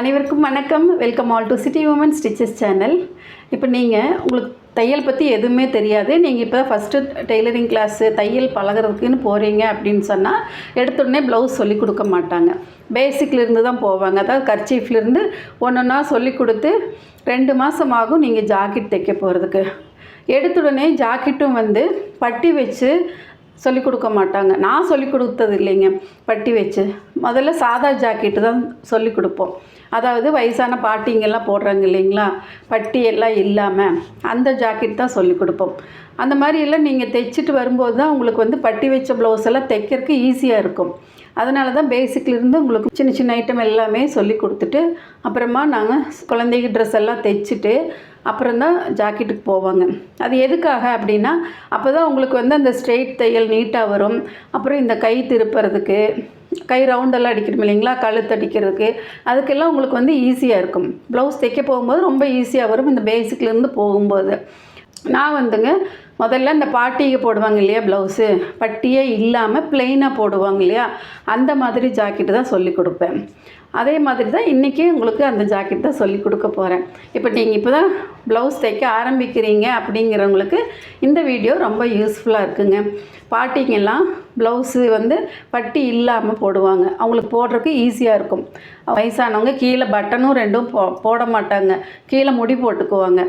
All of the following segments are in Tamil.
அனைவருக்கும் வணக்கம். Welcome all to city woman stitches channel இப்போ நீங்கள் உங்களுக்கு தையல் பற்றி எதுவுமே தெரியாது. நீங்கள் இப்போ ஃபஸ்ட்டு டெய்லரிங் கிளாஸு தையல் பழகுறதுக்குன்னு போகிறீங்க அப்படின்னு சொன்னால் எடுத்தோடனே ப்ளவுஸ் சொல்லி கொடுக்க மாட்டாங்க. பேசிக்லேருந்து தான் போவாங்க. அதாவது கர்ச்சீஃப்லேருந்து ஒன்று ஒன்றா சொல்லி கொடுத்து ரெண்டு மாதம் ஆகும் நீங்கள் ஜாக்கெட் தைக்க போகிறதுக்கு எடுத்துடனே ஜாக்கெட்டும் வந்து பட்டி வச்சு சொல்லிக் கொடுக்க மாட்டாங்க. நான் சொல்லிக் கொடுத்தது இல்லைங்க. பட்டி வச்சு. முதல்ல சாதா ஜாக்கெட்டு தான் சொல்லிக் கொடுப்போம். அதாவது வயசான பாட்டிங்கெல்லாம் போடுறாங்க இல்லைங்களா? பட்டி எல்லாம் இல்லாமல் அந்த ஜாக்கெட் தான் சொல்லிக் கொடுப்போம். அந்த மாதிரி எல்லாம் நீங்கள் தைச்சிட்டு வரும்போது தான் உங்களுக்கு வந்து பட்டி வச்ச ப்ளவுஸ் எல்லாம் தைக்கிறதுக்கு ஈஸியாக இருக்கும். அதனால தான் பேசிக்லேருந்து உங்களுக்கு சின்ன சின்ன ஐட்டம் எல்லாமே சொல்லி கொடுத்துட்டு அப்புறமா நாங்கள் குழந்தைக்கு ட்ரெஸ் எல்லாம் தைச்சிட்டு அப்புறம் தான் ஜாக்கெட்டுக்கு போவாங்க. அது எதுக்காக அப்படின்னா அப்போ தான் உங்களுக்கு வந்து அந்த ஸ்ட்ரெயிட் தையல் நீட்டாக வரும். அப்புறம் இந்த கை திருப்புறதுக்கு கை ரவுண்டெல்லாம் அடிக்கணும் இல்லைங்களா? கழுத்து அடிக்கிறதுக்கு. அதுக்கெல்லாம் உங்களுக்கு வந்து ஈஸியாக இருக்கும். ப்ளவுஸ் தைக்க போகும்போது ரொம்ப ஈஸியாக வரும். இந்த பேசிக்லேருந்து போகும்போது. நான் வந்துங்க முதல்ல இந்த பாட்டிக்கு போடுவாங்க இல்லையா ப்ளவுஸு பட்டியே இல்லாமல் ப்ளெயினாக போடுவாங்க இல்லையா? அந்த மாதிரி ஜாக்கெட்டு தான் சொல்லி கொடுப்பேன். அதே மாதிரி தான் இன்றைக்கி உங்களுக்கு அந்த ஜாக்கெட் தான் சொல்லி கொடுக்க போகிறேன் இப்போ நீங்கள் இப்போ தான் ப்ளவுஸ் தைக்க ஆரம்பிக்கிறீங்க அப்படிங்கிறவங்களுக்கு இந்த வீடியோ ரொம்ப யூஸ்ஃபுல்லாக இருக்குங்க. பாட்டிங்கெல்லாம் ப்ளவுஸு வந்து பட்டி இல்லாமல் போடுவாங்க. அவங்களுக்கு போடுறதுக்கு ஈஸியாக இருக்கும். வயசானவங்க கீழே பட்டனும் ரெண்டும் போ போட மாட்டாங்க. கீழே முடி போட்டுக்குவாங்க.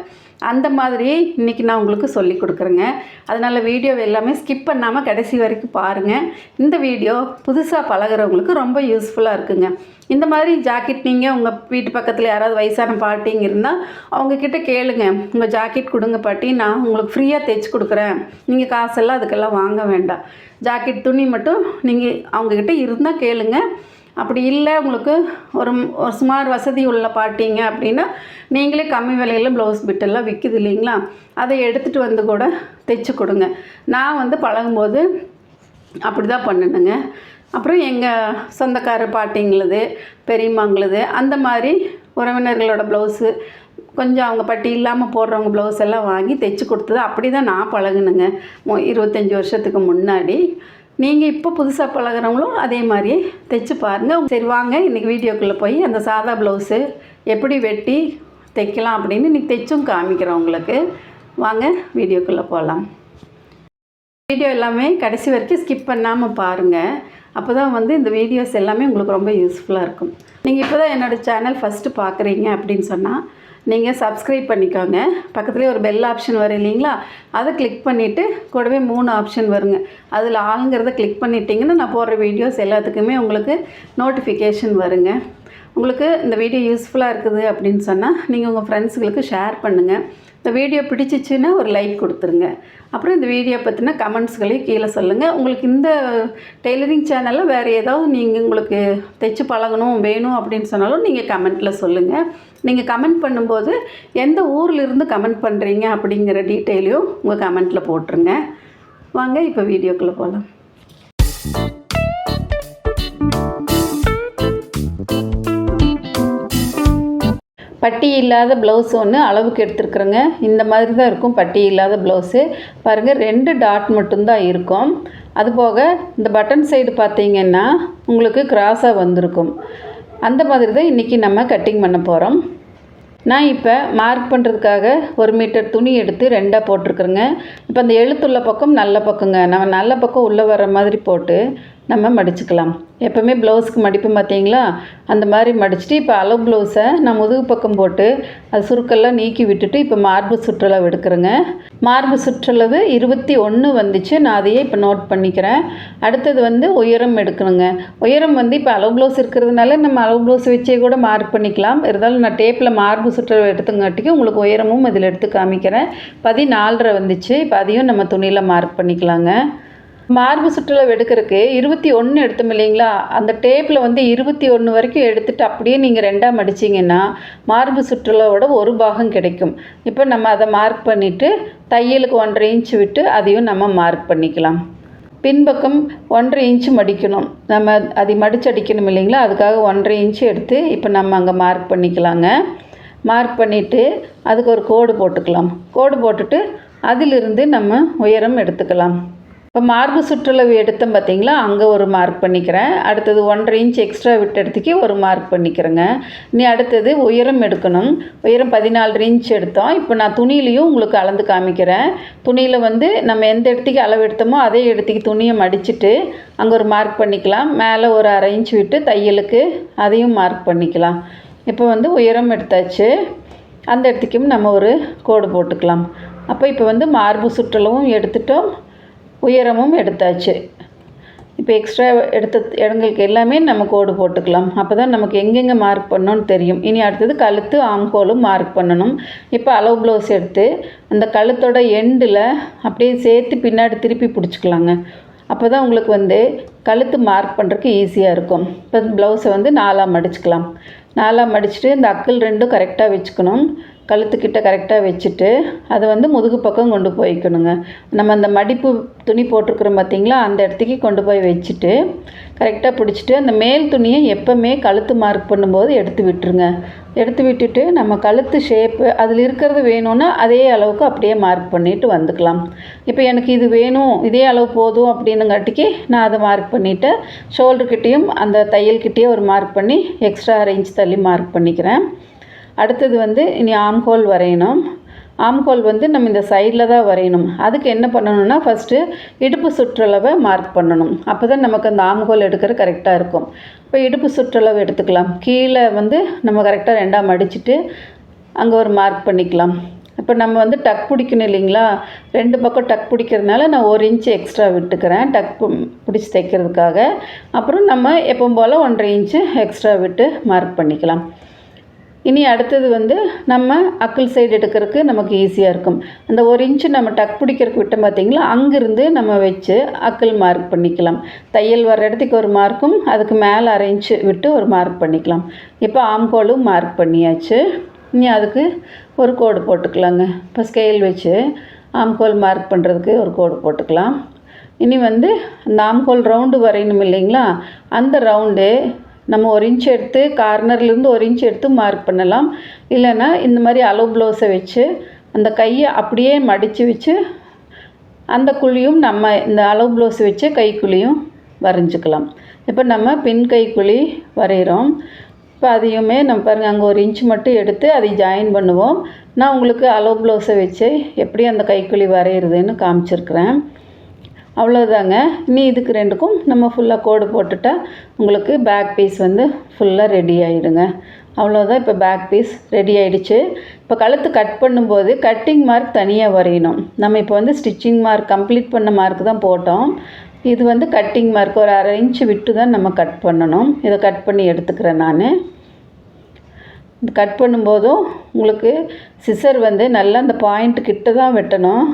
அந்த மாதிரி இன்றைக்கி நான் உங்களுக்கு சொல்லி கொடுக்குறேங்க. அதனால் வீடியோ எல்லாமே ஸ்கிப் பண்ணாமல் கடைசி வரைக்கும் பாருங்கள் இந்த வீடியோ புதுசாக பழகுறவங்களுக்கு ரொம்ப யூஸ்ஃபுல்லாக இருக்குங்க. இந்த மாதிரி ஜாக்கெட் நீங்கள் உங்கள் வீட்டு பக்கத்தில் யாராவது வயசான பாட்டிங்க இருந்தால் அவங்கக்கிட்ட கேளுங்க. உங்கள் ஜாக்கெட் கொடுங்க பாட்டி நான் உங்களுக்கு ஃப்ரீயாக தைச்சி கொடுக்குறேன். நீங்கள் காசெல்லாம் அதுக்கெல்லாம் வாங்க வேண்டாம். ஜாக்கெட் துணி மட்டும் நீங்கள் அவங்கக்கிட்ட இருந்தால் கேளுங்கள் அப்படி இல்லை உங்களுக்கு ஒரு ஒரு சுமார் வசதி உள்ள பாட்டிங்க அப்படின்னா நீங்களே கம்மி விலையில் ப்ளவுஸ் பிட்டெல்லாம் விற்கிது இல்லைங்களா? அதை எடுத்துகிட்டு வந்து கூட தைச்சி கொடுங்க. நான் வந்து பழகும்போது அப்படி தான் பண்ணணுங்க அப்புறம் எங்கள் சொந்தக்கார பாட்டிங்களுது பெரியம்மாங்களுது அந்த மாதிரி உறவினர்களோட ப்ளவுஸு கொஞ்சம் அவங்க பட்டி இல்லாமல் போடுறவங்க ப்ளவுஸ் எல்லாம் வாங்கி தைச்சி கொடுத்தது. அப்படி தான் நான் பழகுனுங்க. இருபத்தஞ்சி வருஷத்துக்கு முன்னாடி. நீங்கள் இப்போ புதுசாக பழகுறவங்களும் அதே மாதிரி தைச்சு பாருங்கள் சரி வாங்க. இன்றைக்கி வீடியோக்குள்ளே போய் அந்த சாதா ப்ளவுஸு எப்படி வெட்டி தைக்கலாம் அப்படின்னு இன்றைக்கி தைச்சும் காமிக்கிறேன் உங்களுக்கு. வாங்க வீடியோக்குள்ளே போகலாம் வீடியோ எல்லாமே கடைசி வரைக்கும் ஸ்கிப் பண்ணாமல் பாருங்கள் அப்போ தான் வந்து இந்த வீடியோஸ் எல்லாமே உங்களுக்கு ரொம்ப யூஸ்ஃபுல்லாக இருக்கும். நீங்கள் இப்போ தான் என்னோடய சேனல் ஃபஸ்ட்டு பார்க்குறீங்க அப்படின்னு சொன்னால் நீங்கள் சப்ஸ்கிரைப் பண்ணிக்கோங்க. பக்கத்துலேயே ஒரு பெல் ஆப்ஷன் வரும் இல்லைங்களா? அதை கிளிக் பண்ணிவிட்டு கூடவே மூணு ஆப்ஷன் வருங்க. அதில் ஆளுங்கிறத கிளிக் பண்ணிட்டீங்கன்னா நான் போடுற வீடியோஸ் எல்லாத்துக்குமே உங்களுக்கு நோட்டிஃபிகேஷன் வருங்க. உங்களுக்கு இந்த வீடியோ யூஸ்ஃபுல்லாக இருக்குது அப்படின்னு சொன்னால் நீங்கள் உங்கள் ஃப்ரெண்ட்ஸுங்களுக்கு ஷேர் பண்ணுங்கள் இந்த வீடியோ பிடிச்சிச்சின்னா ஒரு லைக் கொடுத்துருங்க. அப்புறம் இந்த வீடியோ பற்றின கமெண்ட்ஸ்களையும் கீழே சொல்லுங்கள் உங்களுக்கு இந்த டெய்லரிங் சேனலில் வேறு ஏதாவது நீங்கள் உங்களுக்கு தைச்சு பழகணும் வேணும் அப்படின்னு சொன்னாலும் நீங்கள் கமெண்ட்டில் சொல்லுங்கள் நீங்கள் கமெண்ட் பண்ணும்போது எந்த ஊர்லேருந்து கமெண்ட் பண்ணுறீங்க அப்படிங்கிற டீட்டெயிலையும் உங்கள் கமெண்ட்டில் போட்டுருங்க. வாங்க இப்போ வீடியோக்குள்ளே போகலாம் பட்டி இல்லாத ப்ளவுஸ் ஒன்று அளவுக்கு எடுத்துருக்குறேங்க. இந்த மாதிரி தான் இருக்கும் பட்டி இல்லாத ப்ளவுஸு பாருங்கள் ரெண்டு டாட் மட்டும்தான் இருக்கும். அதுபோக இந்த பட்டன் சைடு பார்த்தீங்கன்னா உங்களுக்கு கிராஸாக வந்திருக்கும். அந்த மாதிரி தான் இன்றைக்கி நம்ம கட்டிங் பண்ண போகிறோம் நான் இப்போ மார்க் பண்ணுறதுக்காக ஒரு மீட்டர் துணி எடுத்து ரெண்டாக போட்டிருக்குறேங்க. இப்போ அந்த எழுத்துள்ள பக்கம் நல்ல பக்கங்க. நம்ம நல்ல பக்கம் உள்ளே வர மாதிரி போட்டு நம்ம மடிச்சுக்கலாம். எப்போவுமே ப்ளவுஸ்க்கு மடிப்பு பார்த்தீங்களா? அந்த மாதிரி மடிச்சுட்டு இப்போ அளவு ப்ளவுஸை நான் முதுகு பக்கம் போட்டு அது சுருக்கெல்லாம் நீக்கி விட்டுட்டு இப்போ மார்பு சுற்றளவு எடுக்கிறேங்க. மார்பு சுற்றளவு இருபத்தி ஒன்று வந்துச்சு. நான் அதையே இப்போ நோட் பண்ணிக்கிறேன். அடுத்தது வந்து உயரம் எடுக்கணுங்க. உயரம் வந்து இப்போ அளவு ப்ளவுஸ் இருக்கிறதுனால நம்ம அளவு ப்ளவுஸ் வச்சே கூட மார்க் பண்ணிக்கலாம். இருந்தாலும் நான் டேப்பில் மார்பு சுற்றளவு எடுத்துங்காட்டிக்கு உங்களுக்கு உயரமும் இதில் எடுத்து காமிக்கிறேன். பதினாலரை வந்துச்சு. இப்போ அதையும் நம்ம துணியில் மார்க் பண்ணிக்கலாங்க. மார்பு சுற்றுலா எடுக்கிறதுக்கு இருபத்தி ஒன்று எடுத்தோம் இல்லைங்களா? அந்த டேப்பில் வந்து இருபத்தி ஒன்று வரைக்கும் எடுத்துட்டு அப்படியே நீங்கள் ரெண்டாக மடிச்சிங்கன்னா மார்பு சுற்றுலாவோட ஒரு பாகம் கிடைக்கும். இப்போ நம்ம அதை மார்க் பண்ணிவிட்டு தையலுக்கு ஒன்றரை இன்ச்சு விட்டு அதையும் நம்ம மார்க் பண்ணிக்கலாம். பின்பக்கம் ஒன்றரை இன்ச்சு மடிக்கணும். நம்ம அதை மடிச்சு அடிக்கணும் இல்லைங்களா? அதுக்காக ஒன்றரை இன்ச்சு எடுத்து இப்போ நம்ம அங்கே மார்க் பண்ணிக்கலாங்க. மார்க் பண்ணிவிட்டு அதுக்கு ஒரு கோடு போட்டுக்கலாம். கோடு போட்டுட்டு அதிலிருந்து நம்ம உயரம் எடுத்துக்கலாம். இப்போ மார்பு சுற்றளவு எடுத்தோம் பார்த்தீங்களா அங்கே ஒரு மார்க் பண்ணிக்கிறேன். அடுத்தது ஒன்றரை இன்ச் எக்ஸ்ட்ரா விட்ட இடத்துக்கு ஒரு மார்க் பண்ணிக்கிறேங்க. இனி அடுத்தது உயரம் எடுக்கணும். உயரம் பதினாலு இன்ச் எடுத்தோம். இப்போ நான் துணியிலையும் உங்களுக்கு அளந்து காமிக்கிறேன். துணியில் வந்து நம்ம எந்த இடத்துக்கு அளவு எடுத்தோமோ அதே இடத்துக்கு துணியை மடிச்சுட்டு அங்கே ஒரு மார்க் பண்ணிக்கலாம். மேலே ஒரு அரை இன்ச் விட்டு தையலுக்கு அதையும் மார்க் பண்ணிக்கலாம். இப்போ வந்து உயரம் எடுத்தாச்சு. அந்த இடத்துக்கும் நம்ம ஒரு கோடு போட்டுக்கலாம். அப்போ இப்போ வந்து மார்பு சுற்றளவும் எடுத்துட்டோம். உயரமும் எடுத்தாச்சு. இப்போ எக்ஸ்ட்ரா எடுத்த இடங்களுக்கு எல்லாமே நம்ம கோடு போட்டுக்கலாம். அப்போ தான் நமக்கு எங்கெங்கே மார்க் பண்ணணும்னு தெரியும். இனி அடுத்தது கழுத்து ஆம்கோலும் மார்க் பண்ணணும். இப்போ அளவு ப்ளவுஸ் எடுத்து அந்த கழுத்தோட எண்டில் அப்படியே சேர்த்து பின்னாடி திருப்பி பிடிச்சிக்கலாங்க. அப்போ தான் உங்களுக்கு வந்து கழுத்து மார்க் பண்ணுறதுக்கு ஈஸியாக இருக்கும். இப்போ ப்ளவுஸை வந்து நாலாக மடிச்சுக்கலாம் நாலாக மடிச்சுட்டு இந்த அக்கல் ரெண்டும் கரெக்டாக வச்சுக்கணும். கழுத்துக்கிட்ட கரெக்டாக வச்சுட்டு அதை வந்து முதுகு பக்கம் கொண்டு போய்க்கணுங்க. நம்ம அந்த மடிப்பு துணி போட்டிருக்கிறோம் பார்த்தீங்களா? அந்த இடத்துக்கு கொண்டு போய் வச்சுட்டு கரெக்டாக பிடிச்சிட்டு அந்த மேல் துணியை எப்போவுமே கழுத்து மார்க் பண்ணும்போது எடுத்து விட்டுருங்க. எடுத்து விட்டுட்டு நம்ம கழுத்து ஷேப்பு அதில் இருக்கிறது வேணும்னா அதே அளவுக்கு அப்படியே மார்க் பண்ணிவிட்டு வந்துக்கலாம். இப்போ எனக்கு இது வேணும் இதே அளவு போதும் அப்படின்னுங்காட்டிக்கு நான் அதை மார்க் பண்ணிவிட்டு ஷோல்டர்கிட்டேயும் அந்த தையல்கிட்டேயே ஒரு மார்க் பண்ணி எக்ஸ்ட்ரா ரேஞ்ச் தள்ளி மார்க் பண்ணிக்கிறேன். அடுத்தது வந்து இனி ஆம்ஹோல் வரையணும். ஆம்ஹோல் வந்து நம்ம இந்த சைடில் தான் வரையணும். அதுக்கு என்ன பண்ணணும்னா ஃபஸ்ட்டு இடுப்பு சுற்றளவை மார்க் பண்ணணும். அப்போ தான் நமக்கு அந்த ஆம்ஹோல் எடுக்கிற கரெக்டாக இருக்கும். இப்போ இடுப்பு சுற்றளவு எடுத்துக்கலாம். கீழே வந்து நம்ம கரெக்டாக ரெண்டாக மடிச்சுட்டு அங்கே ஒரு மார்க் பண்ணிக்கலாம். இப்போ நம்ம வந்து டக் பிடிக்கணும் இல்லைங்களா? ரெண்டு பக்கம் டக் பிடிக்கிறதுனால நான் ஒரு இன்ச்சு எக்ஸ்ட்ரா விட்டுக்கிறேன். டக் பிடிச்சி தைக்கிறதுக்காக. அப்புறம் நம்ம எப்பவும் போல் ஒன்றரை இன்ச்சு எக்ஸ்ட்ரா விட்டு மார்க் பண்ணிக்கலாம். இனி அடுத்தது வந்து நம்ம அக்கிள் சைடு எடுக்கிறதுக்கு நமக்கு ஈஸியாக இருக்கும். அந்த ஒரு இன்ச்சு நம்ம டக் பிடிக்கிறதுக்கு விட்டோம் பார்த்திங்களா அங்கேருந்து நம்ம வச்சு அக்கிள் மார்க் பண்ணிக்கலாம். தையல் வர இடத்துக்கு ஒரு மார்க்கும் அதுக்கு மேலே அரை இன்ச்சு விட்டு ஒரு மார்க் பண்ணிக்கலாம். இப்போ ஆம்கோலும் மார்க் பண்ணியாச்சு. இனி அதுக்கு ஒரு கோடு போட்டுக்கலாங்க. இப்போ ஸ்கேல் வச்சு ஆம்கோல் மார்க் பண்ணுறதுக்கு ஒரு கோடு போட்டுக்கலாம். இனி வந்து அந்த ஆம்கோல் ரவுண்டு வரையணும் இல்லைங்களா அந்த ரவுண்டு நம்ம ஒரு இன்ச் எடுத்து கார்னர்லேருந்து ஒரு இன்ச் எடுத்து மார்க் பண்ணலாம். இல்லைன்னா இந்த மாதிரி அளவு ப்ளவுஸை வச்சு அந்த கையை அப்படியே மடித்து வச்சு அந்த குழியும் நம்ம இந்த அளவு ப்ளவுஸ் வச்சு கைக்குழியும் வரைஞ்சிக்கலாம். இப்போ நம்ம பின் கைக்குழி வரைகிறோம். இப்போ அதையுமே நம்ம பாருங்கள் அங்கே ஒரு இன்ச் மட்டும் எடுத்து அதை ஜாயின் பண்ணுவோம். நான் உங்களுக்கு அளவு ப்ளவுஸை வச்சு எப்படி அந்த கைக்குழி வரைகிறதுன்னு காமிச்சிருக்கிறேன். அவ்வளோதாங்க இனி இதுக்கு ரெண்டுக்கும் நம்ம ஃபுல்லாக கோடு போட்டுட்டா உங்களுக்கு பேக் பீஸ் வந்து ஃபுல்லாக ரெடி ஆகிடுங்க அவ்வளோதான் இப்போ பேக் பீஸ் ரெடி ஆகிடுச்சு இப்போ கழுத்து கட் பண்ணும்போது கட்டிங் மார்க் தனியாக வரையணும். நம்ம இப்போ வந்து ஸ்டிச்சிங் மார்க் கம்ப்ளீட் பண்ண மார்க் தான் போட்டோம். இது வந்து கட்டிங் மார்க் ஒரு அரை இன்ச்சு விட்டு தான் நம்ம கட் பண்ணணும். இதை கட் பண்ணி எடுத்துக்கிறேன் நான். கட் பண்ணும்போதும் உங்களுக்கு சிசர் வந்து நல்லா அந்த பாயிண்ட் கிட்ட தான் வெட்டணும்.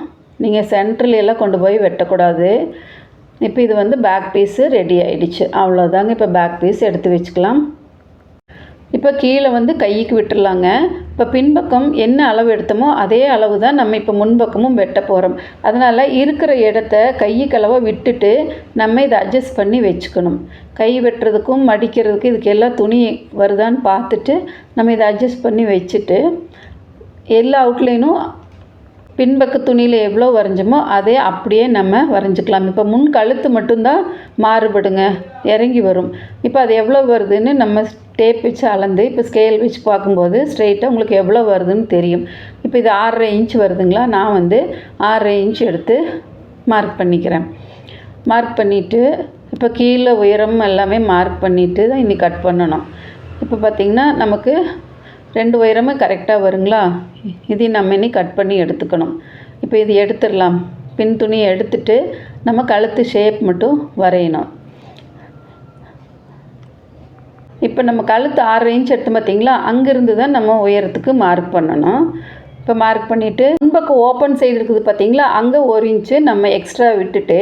நீங்கள் சென்ட்ரல் எல்லாம் கொண்டு போய் வெட்டக்கூடாது. இப்போ இது வந்து பேக் பீஸு ரெடி ஆகிடுச்சு அவ்வளோதாங்க இப்போ பேக் பீஸ் எடுத்து வச்சுக்கலாம். இப்போ கீழே வந்து கைக்கு விட்டுடலாங்க. இப்போ பின்பக்கம் என்ன அளவு எடுத்தோமோ அதே அளவு தான் நம்ம இப்போ முன்பக்கமும் வெட்ட போகிறோம் அதனால் இருக்கிற இடத்த கையுக்களவை விட்டுட்டு நம்ம இதை அட்ஜஸ்ட் பண்ணி வச்சுக்கணும். கை வெட்டுறதுக்கும் மடிக்கிறதுக்கும் இதுக்கு எல்லாம் துணி வருதான்னு பார்த்துட்டு நம்ம இதை அட்ஜஸ்ட் பண்ணி வச்சுட்டு எல்லா அவுட்லைனும் பின்பக்க துணியில் எவ்வளோ வரைஞ்சோமோ அதே அப்படியே நம்ம வரைஞ்சிக்கலாம். இப்போ முன் கழுத்து மட்டும்தான் மாறுபடுங்க. இறங்கி வரும். இப்போ அது எவ்வளோ வருதுன்னு நம்ம டேப் வச்சு அளந்து இப்போ ஸ்கேல் வச்சு பார்க்கும்போது ஸ்ட்ரெயிட்டாக உங்களுக்கு எவ்வளோ வருதுன்னு தெரியும். இப்போ இது ஆறரை இன்ச் வருதுங்களா? நான் வந்து ஆறரை இன்ச் எடுத்து மார்க் பண்ணிக்கிறேன். மார்க் பண்ணிவிட்டு இப்போ கீழே உயரம் எல்லாமே மார்க் பண்ணிவிட்டு தான் இன்னி கட் பண்ணணும். இப்போ பார்த்திங்கன்னா நமக்கு ரெண்டு உயரமும் கரெக்டாக வருங்களா? இதையும் நம்ம இனி கட் பண்ணி எடுத்துக்கணும். இப்போ இது எடுத்துடலாம். பின் துணியை எடுத்துட்டு நம்ம கழுத்து ஷேப் மட்டும் வரையணும். இப்போ நம்ம கழுத்து ஆறு இன்ச் எடுத்து பார்த்தீங்களா? அங்கேருந்து தான் நம்ம உயரத்துக்கு மார்க் பண்ணணும். இப்போ மார்க் பண்ணிவிட்டு முன்பக்கம் ஓப்பன் சைடு இருக்குது பார்த்தீங்களா? அங்கே ஒரு இன்ச்சு நம்ம எக்ஸ்ட்ரா விட்டுட்டு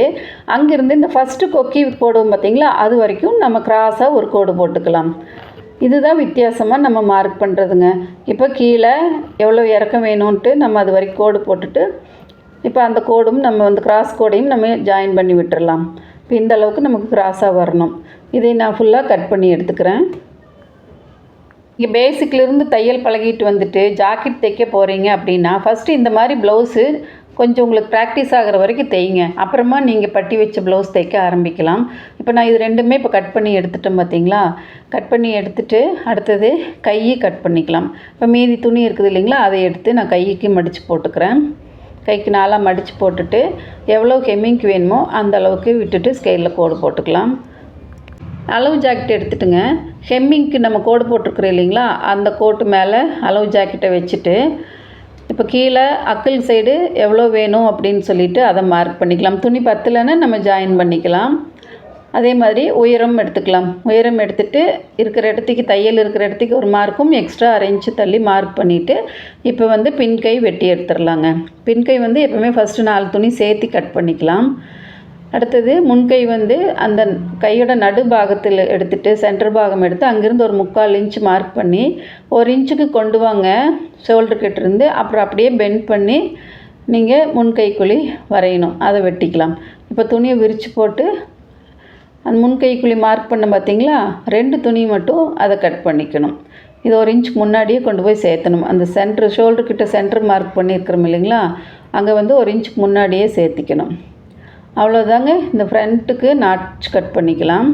அங்கேருந்து இந்த ஃபஸ்ட்டு கொக்கி போடுவோம் பார்த்தீங்களா? அது வரைக்கும் நம்ம கிராஸாக ஒரு கோடு போட்டுக்கலாம். இதுதான் வித்தியாசமாக நம்ம மார்க் பண்ணுறதுங்க இப்போ கீழே எவ்வளோ இறக்கம் வேணும்ன்ட்டு நம்ம அது வரைக்கும் கோடு போட்டுட்டு இப்போ அந்த கோடும் நம்ம வந்து கிராஸ் கோடையும் நம்ம ஜாயின் பண்ணி விட்டுறலாம். இப்போ இந்த அளவுக்கு நமக்கு கிராஸாக வரணும். இதை நான் ஃபுல்லாக கட் பண்ணி எடுத்துக்கிறேன். இங்கே பேசிக்லேருந்து தையல் பழகிட்டு வந்துட்டு ஜாக்கெட் தைக்க போகிறீங்க அப்படின்னா ஃபஸ்ட்டு இந்த மாதிரி ப்ளவுஸு கொஞ்சம் உங்களுக்கு ப்ராக்டிஸ் ஆகிற வரைக்கும் தைங்க. அப்புறமா நீங்கள் பட்டி வச்ச ப்ளவுஸ் தைக்க ஆரம்பிக்கலாம். இப்போ நான் இது ரெண்டுமே இப்போ கட் பண்ணி எடுத்துட்டேன் பார்த்தீங்களா கட் பண்ணி எடுத்துட்டு அடுத்தது கையை கட் பண்ணிக்கலாம். இப்போ மீதி துணி இருக்குது இல்லைங்களா அதை எடுத்து நான் கைக்கு மடித்து போட்டுக்கிறேன். கைக்கு நாளாக மடித்து போட்டுட்டு எவ்வளோ ஹெம்மிங்க்கு வேணுமோ அந்த அளவுக்கு விட்டுட்டு ஸ்கேலில் கோடு போட்டுக்கலாம். அளவு ஜாக்கெட் எடுத்துட்டுங்க. ஹெம்மிங்க்கு நம்ம கோடு போட்டிருக்குறோம் இல்லைங்களா? அந்த கோட்டு மேலே அளவு ஜாக்கெட்டை வச்சுட்டு இப்போ கீழே அக்கல் சைடு எவ்வளோ வேணும் அப்படின்னு சொல்லிட்டு அதை மார்க் பண்ணிக்கலாம். துணி பத்தலைன்னா நம்ம ஜாயின் பண்ணிக்கலாம். அதே மாதிரி உயரம் எடுத்துக்கலாம். உயரம் எடுத்துகிட்டு இருக்கிற இடத்துக்கு தையல் இருக்கிற இடத்துக்கு ஒரு மார்க்கும் எக்ஸ்ட்ரா அரை தள்ளி மார்க் பண்ணிவிட்டு இப்போ வந்து பின்கை வெட்டி எடுத்துடலாங்க. பின்கை வந்து எப்போவுமே ஃபஸ்ட்டு நாலு துணி சேர்த்து கட் பண்ணிக்கலாம். அடுத்தது முன்கை வந்து அந்த கையோட நடு பாகத்தில் எடுத்துகிட்டு சென்டர் பாகம் எடுத்து அங்கேருந்து ஒரு முக்கால் இன்ச் மார்க் பண்ணி ஒரு இன்ச்சுக்கு கொண்டு வாங்க ஷோல்டர் கிட்டேருந்து அப்புறம் அப்படியே பெண்ட் பண்ணி நீங்கள் முன்கை குழி வரையணும். அதை வெட்டிக்கலாம். இப்போ துணியை விரித்து போட்டு அந்த முன்கை குழி மார்க் பண்ண பார்த்தீங்களா ரெண்டு துணி மட்டும் அதை கட் பண்ணிக்கணும். இது ஒரு இன்ச் முன்னாடியே கொண்டு போய் சேர்த்தணும். அந்த சென்டர் ஷோல்டர் கிட்ட சென்டர் மார்க் பண்ணியிருக்கிறோம் இல்லைங்களா? அங்கே வந்து ஒரு இன்ச்சுக்கு முன்னாடியே சேர்த்திக்கணும். அவ்வளோதாங்க இந்த ஃப்ரண்ட்டுக்கு நாட்ச் கட் பண்ணிக்கலாம்.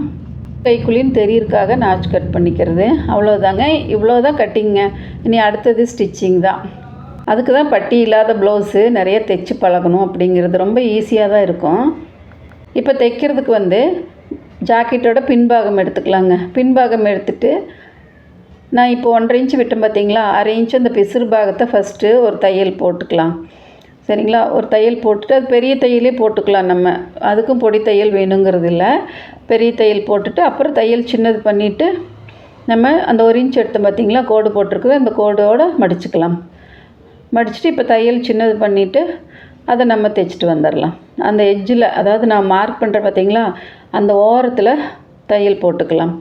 கைக்குழின்னு தெரியறதுக்காக நாச் கட் பண்ணிக்கிறது. அவ்வளோதாங்க இவ்வளோ தான் கட்டிங்க இனி அடுத்தது ஸ்டிச்சிங் தான். அதுக்கு தான் பட்டி இல்லாத ப்ளவுஸு நிறைய தைச்சி பழகணும் அப்படிங்கிறது ரொம்ப ஈஸியாக தான் இருக்கும். இப்போ தைக்கிறதுக்கு வந்து ஜாக்கெட்டோட பின்பாகம் எடுத்துக்கலாங்க. பின்பாகம் எடுத்துட்டு நான் இப்போ ஒன்றரை இன்ச்சு விட்டேன் பார்த்தீங்களா அரை இன்ச்சு அந்த பிசுறு பாகத்தை ஃபஸ்ட்டு ஒரு தையல் போட்டுக்கலாம். சரிங்களா? ஒரு தையல் போட்டுட்டு அது பெரிய தையலே போட்டுக்கலாம் நம்ம. அதுக்கும் பொடி தையல் வேணுங்கிறது இல்லை பெரிய தையல் போட்டுட்டு அப்புறம் தையல் சின்னது பண்ணிவிட்டு நம்ம அந்த ஒரு இன்ச் எடுத்து பார்த்திங்களா கோடு போட்டிருக்குது. அந்த கோடோடு மடிச்சுக்கலாம். மடிச்சுட்டு இப்போ தையல் சின்னது பண்ணிவிட்டு அதை நம்ம தைச்சிட்டு வந்துடலாம் அந்த எஜ்ஜில் அதாவது நான் மார்க் பண்ணுறேன் பார்த்தீங்களா அந்த ஓரத்தில் தையல் போட்டுக்கலாம்.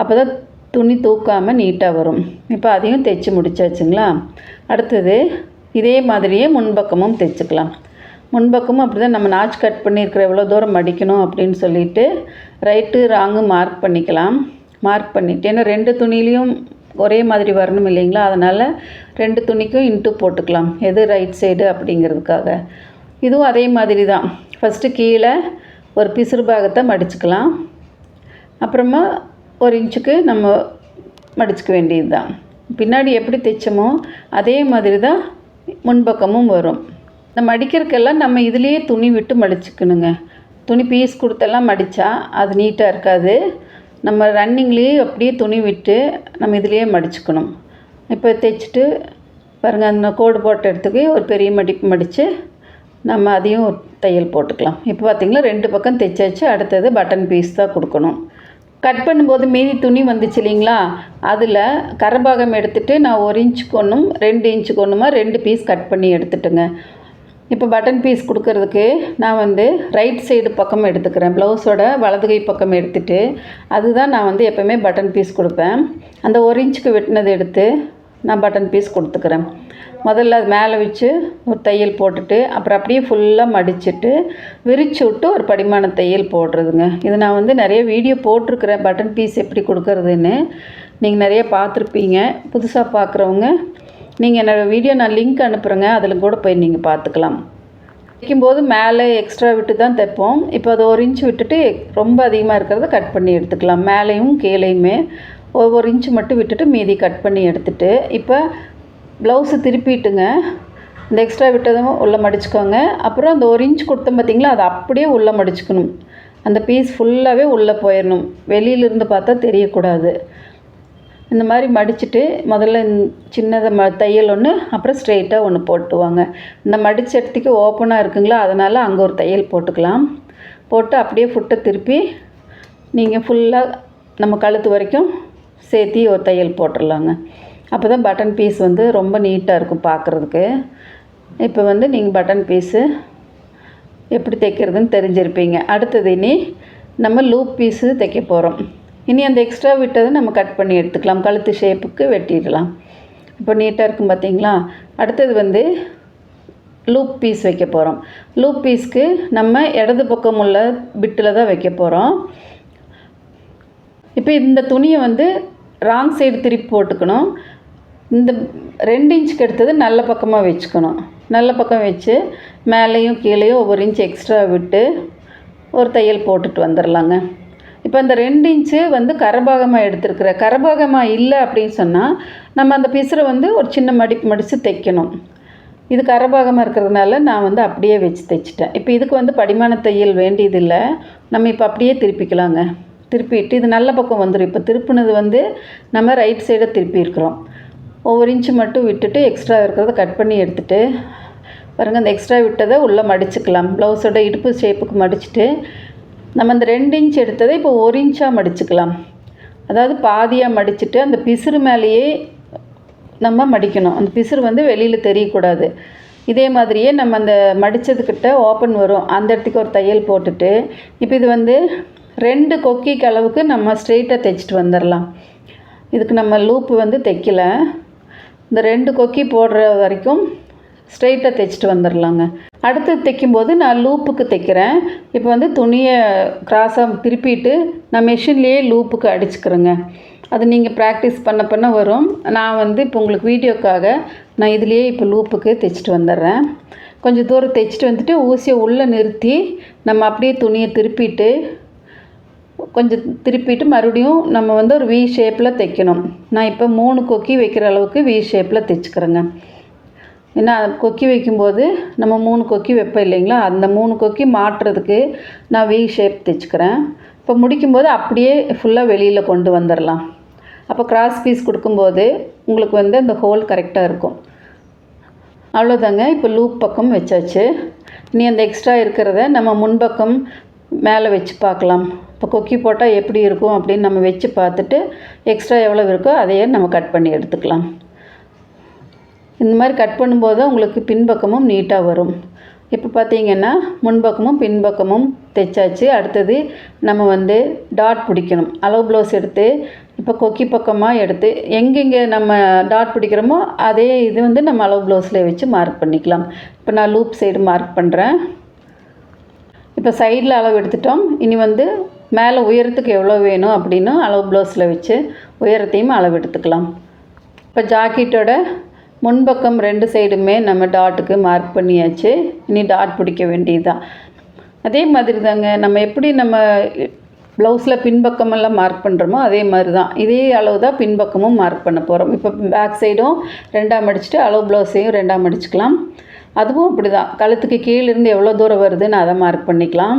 அப்போ தான் துணி தூக்காமல் நீட்டாக வரும். இப்போ அதையும் தைச்சி முடிச்சாச்சுங்களா? அடுத்தது இதே மாதிரியே முன்பக்கமும் தைச்சிக்கலாம். முன்பக்கமும் அப்படி தான் நம்ம நாச் கட் பண்ணியிருக்கிற எவ்வளோ தூரம் மடிக்கணும் அப்படின்னு சொல்லிட்டு ரைட்டு ராங்கு மார்க் பண்ணிக்கலாம். மார்க் பண்ணிவிட்டு ஏன்னா ரெண்டு துணிலையும் ஒரே மாதிரி வரணும் இல்லைங்களா? அதனால் ரெண்டு துணிக்கும் இன்ட்டு போட்டுக்கலாம். எது ரைட் சைடு அப்படிங்கிறதுக்காக. இதுவும் அதே மாதிரி தான் ஃபஸ்ட்டு கீழே ஒரு பிசுறு பாகத்தை மடிச்சுக்கலாம். அப்புறமா ஒரு இன்ச்சுக்கு நம்ம மடிச்சுக்க வேண்டியது தான் பின்னாடி எப்படி தைச்சோமோ அதே மாதிரி தான் முன்பக்கமும் வரும். இந்த மடிக்கிறதுக்கெல்லாம் நம்ம இதுலேயே துணி விட்டு மடிச்சுக்கணுங்க. துணி பீஸ் கொடுத்தெல்லாம் மடித்தா அது நீட்டாக இருக்காது. நம்ம ரன்னிங்லேயே அப்படியே துணி விட்டு நம்ம இதுலேயே மடிச்சுக்கணும். இப்போ தைச்சிட்டு பாருங்கள் அந்த கோடு போட்ட இடத்துக்கு ஒரு பெரிய மடிப்பு மடித்து நம்ம அதையும் தையல் போட்டுக்கலாம். இப்போ பார்த்திங்கன்னா ரெண்டு பக்கம் தைச்சாச்சு அடுத்தது பட்டன் பீஸ் தான் கொடுக்கணும். கட் பண்ணும்போது மீதி துணி வந்துச்சு இல்லைங்களா? அதில் கரபாகம் எடுத்துகிட்டு நான் ஒரு இன்ச்சு கொன்னும் ரெண்டு இன்ச்சு ஒன்றுமா ரெண்டு பீஸ் கட் பண்ணி எடுத்துட்டுங்க. இப்போ பட்டன் பீஸ் கொடுக்கறதுக்கு நான் வந்து ரைட் சைடு பக்கம் எடுத்துக்கிறேன். ப்ளவுஸோட வலதுகை பக்கம் எடுத்துகிட்டு அதுதான் நான் வந்து எப்போவுமே பட்டன் பீஸ் கொடுப்பேன். அந்த ஒரு இன்ச்சுக்கு வெட்டினது எடுத்து நான் பட்டன் பீஸ் கொடுத்துக்கிறேன். முதல்ல அது மேலே வச்சு ஒரு தையல் போட்டுட்டு அப்புறம் அப்படியே ஃபுல்லாக மடிச்சுட்டு விரிச்சு விட்டு ஒரு படிமான தையல் போடுறதுங்க. இது நான் வந்து நிறைய வீடியோ போட்டிருக்கிறேன். பட்டன் பீஸ் எப்படி கொடுக்கறதுன்னு. நீங்கள் நிறைய பார்த்துருப்பீங்க. புதுசாக பார்க்குறவங்க நீங்கள் என்னோடய வீடியோ நான் லிங்க் அனுப்புகிறேங்க அதில் கூட போய் நீங்கள் பார்த்துக்கலாம். தைக்கும்போது மேலே எக்ஸ்ட்ரா விட்டு தான் தைப்போம். இப்போ அது ஒரு இன்ச் விட்டுட்டு ரொம்ப அதிகமாக இருக்கிறத கட் பண்ணி எடுத்துக்கலாம். மேலேயும் கீழேயுமே ஒவ்வொரு இன்ச்சு மட்டும் விட்டுட்டு மீதி கட் பண்ணி எடுத்துட்டு இப்போ ப்ளவுஸு திருப்பிட்டுங்க. இந்த எக்ஸ்ட்ரா விட்டதும் உள்ளே மடிச்சுக்கோங்க. அப்புறம் அந்த ஒரு இன்ச் கொடுத்தோம் பார்த்தீங்களா? அதை அப்படியே உள்ளே மடிச்சுக்கணும். அந்த பீஸ் ஃபுல்லாகவே உள்ளே போயிடணும். வெளியிலிருந்து பார்த்தா தெரியக்கூடாது. இந்த மாதிரி மடிச்சுட்டு முதல்ல சின்னதை ம தையல் ஒன்று அப்புறம் ஸ்ட்ரெயிட்டாக ஒன்று போட்டுவாங்க. இந்த மடித்த இடத்துக்கு ஓப்பனாக இருக்குங்களா? அதனால் அங்கே ஒரு தையல் போட்டுக்கலாம். போட்டு அப்படியே ஃபுட்டை திருப்பி நீங்கள் ஃபுல்லாக நம்ம கழுத்து வரைக்கும் சேர்த்தி ஒரு தையல் போட்டுடலாங்க. அப்போ தான் பட்டன் பீஸ் வந்து ரொம்ப நீட்டாக இருக்கும் பார்க்குறதுக்கு இப்போ வந்து நீங்கள் பட்டன் பீஸு எப்படி தைக்கிறதுன்னு தெரிஞ்சிருப்பீங்க. அடுத்தது இனி நம்ம லூப் பீஸு தைக்க போகிறோம் இனி அந்த எக்ஸ்ட்ரா விட்டதை நம்ம கட் பண்ணி எடுத்துக்கலாம். கழுத்து ஷேப்புக்கு வெட்டிடலாம். இப்போ நீட்டாக இருக்கும் பார்த்தீங்களா அடுத்தது வந்து லூப் பீஸ் வைக்க போகிறோம் லூப் பீஸ்க்கு நம்ம இடது பக்கம் உள்ள பிட்டில் தான் வைக்க போகிறோம் இப்போ இந்த துணியை வந்து ராங் சைடு திருப்பி போட்டுக்கணும். இந்த ரெண்டு இன்ச்சுக்கு எடுத்தது நல்ல பக்கமாக வச்சுக்கணும். நல்ல பக்கம் வச்சு மேலேயும் கீழேயும் ஒவ்வொரு இன்ச் எக்ஸ்ட்ரா விட்டு ஒரு தையல் போட்டுட்டு வந்துடலாங்க இப்போ அந்த ரெண்டு இன்ச்சு வந்து கரபாகமாக எடுத்துருக்குற கரபாகமாக இல்லை அப்படின்னு சொன்னால் நம்ம அந்த பிசுரை வந்து ஒரு சின்ன மடிப்பு மடித்து தைக்கணும். இது கரபாகமாக இருக்கிறதுனால நான் வந்து அப்படியே வச்சு தைச்சிட்டேன். இப்போ இதுக்கு வந்து படிமான தையல் வேண்டியதில்லை. நம்ம இப்போ அப்படியே திருப்பிக்கலாங்க. திருப்பிட்டு இது நல்ல பக்கம் வந்துடும் இப்போ திருப்பினது வந்து நம்ம ரைட் சைடை திருப்பி இருக்கிறோம். ஒவ்வொரு இன்ச்சு மட்டும் விட்டுட்டு எக்ஸ்ட்ரா இருக்கிறத கட் பண்ணி எடுத்துட்டு பாருங்கள் அந்த எக்ஸ்ட்ரா விட்டதை உள்ளே மடிச்சுக்கலாம். ப்ளவுஸோட இடுப்பு ஷேப்புக்கு மடிச்சுட்டு நம்ம அந்த ரெண்டு இன்ச் எடுத்ததை இப்போ ஒரு இன்ச்சாக மடிச்சுக்கலாம். அதாவது பாதியாக மடிச்சுட்டு அந்த பிசுறு மேலேயே நம்ம மடிக்கணும். அந்த பிசுறு வந்து வெளியில் தெரியக்கூடாது. இதே மாதிரியே நம்ம அந்த மடித்ததுக்கிட்ட ஓப்பன் வரும். அந்த இடத்துக்கு ஒரு தையல் போட்டுட்டு இப்போ இது வந்து ரெண்டு கொக்கிக்கு அளவுக்கு நம்ம ஸ்ட்ரெயிட்டாக தைச்சிட்டு வந்துடலாம் இதுக்கு நம்ம லூப்பு வந்து தைக்கல. இந்த ரெண்டு கொக்கி போடுற வரைக்கும் ஸ்ட்ரெயிட்டாக தைச்சிட்டு வந்துடலாங்க அடுத்து தைக்கும்போது நான் லூப்புக்கு தைக்கிறேன் இப்போ வந்து துணியை கிராஸாக திருப்பிட்டு நான் மிஷின்லேயே லூப்புக்கு அடிச்சுக்கிறேங்க. அது நீங்கள் ப்ராக்டிஸ் பண்ண பண்ண வரும். நான் வந்து இப்போ உங்களுக்கு வீடியோக்காக நான் இதுலேயே இப்போ லூப்புக்கு தைச்சிட்டு வந்துடுறேன் கொஞ்சம் தூரம் தைச்சிட்டு வந்துட்டு ஊசியை உள்ளே நிறுத்தி நம்ம அப்படியே துணியை திருப்பிட்டு கொஞ்சம் திருப்பிட்டு மறுபடியும் நம்ம வந்து ஒரு வி ஷேப்பில் தைக்கணும். நான் இப்போ மூணு கொக்கி வைக்கிற அளவுக்கு வி ஷேப்பில் தைச்சிக்கிறேங்க. ஏன்னா கொக்கி வைக்கும்போது நம்ம மூணு கொக்கி வைப்போம் இல்லைங்களா? அந்த மூணு கொக்கி மாட்டுறதுக்கு நான் வி ஷேப் தைச்சிக்கிறேன். இப்போ முடிக்கும்போது அப்படியே ஃபுல்லாக வெளியில் கொண்டு வந்துடலாம் அப்போ கிராஸ் பீஸ் கொடுக்கும்போது உங்களுக்கு வந்து அந்த ஹோல் கரெக்டாக இருக்கும். அவ்வளோதாங்க இப்போ லூப் பக்கம் வச்சாச்சு. இனி அந்த எக்ஸ்ட்ரா இருக்கிறத நம்ம முன்பக்கம் மேலே வச்சு பார்க்கலாம். இப்போ கொக்கி போட்டால் எப்படி இருக்கும் அப்படின்னு நம்ம வச்சு பார்த்துட்டு எக்ஸ்ட்ரா எவ்வளோ இருக்கோ அதையே நம்ம கட் பண்ணி எடுத்துக்கலாம். இந்த மாதிரி கட் பண்ணும்போது தான் உங்களுக்கு பின்பக்கமும் நீட்டாக வரும். இப்போ பார்த்தீங்கன்னா முன்பக்கமும் பின்பக்கமும் தைச்சாச்சு. அடுத்தது நம்ம வந்து டாட் பிடிக்கணும். அளவு ப்ளவுஸ் எடுத்து இப்போ கொக்கி பக்கமாக எடுத்து எங்கெங்கே நம்ம டாட் பிடிக்கிறோமோ அதே இது வந்து நம்ம அளவு ப்ளவுஸில் வச்சு மார்க் பண்ணிக்கலாம். இப்போ நான் லூப் சைடு மார்க் பண்ணுறேன் இப்போ சைடில் அளவு எடுத்துட்டோம். இனி வந்து மேலே உயரத்துக்கு எவ்வளோ வேணும் அப்படின்னு அளவு ப்ளவுஸில் வச்சு உயரத்தையும் அளவு எடுத்துக்கலாம். இப்போ ஜாக்கெட்டோட முன்பக்கம் ரெண்டு சைடுமே நம்ம டாட்டுக்கு மார்க் பண்ணியாச்சு. இனி டாட் பிடிக்க வேண்டியதுதான். அதே மாதிரி தாங்க நம்ம எப்படி நம்ம ப்ளவுஸில் பின்பக்கமெல்லாம் மார்க் பண்ணுறோமோ அதே மாதிரி தான் இதே அளவு தான் பின்பக்கமும் மார்க் பண்ண போகிறோம் இப்போ பேக் சைடும் ரெண்டாம் அடிச்சுட்டு அளவு ப்ளவுஸையும் ரெண்டாம் அடிச்சுக்கலாம். அதுவும் அப்படி தான் கழுத்துக்கு கீழிருந்து எவ்வளோ தூரம் வருதுன்னு அதை மார்க் பண்ணிக்கலாம்.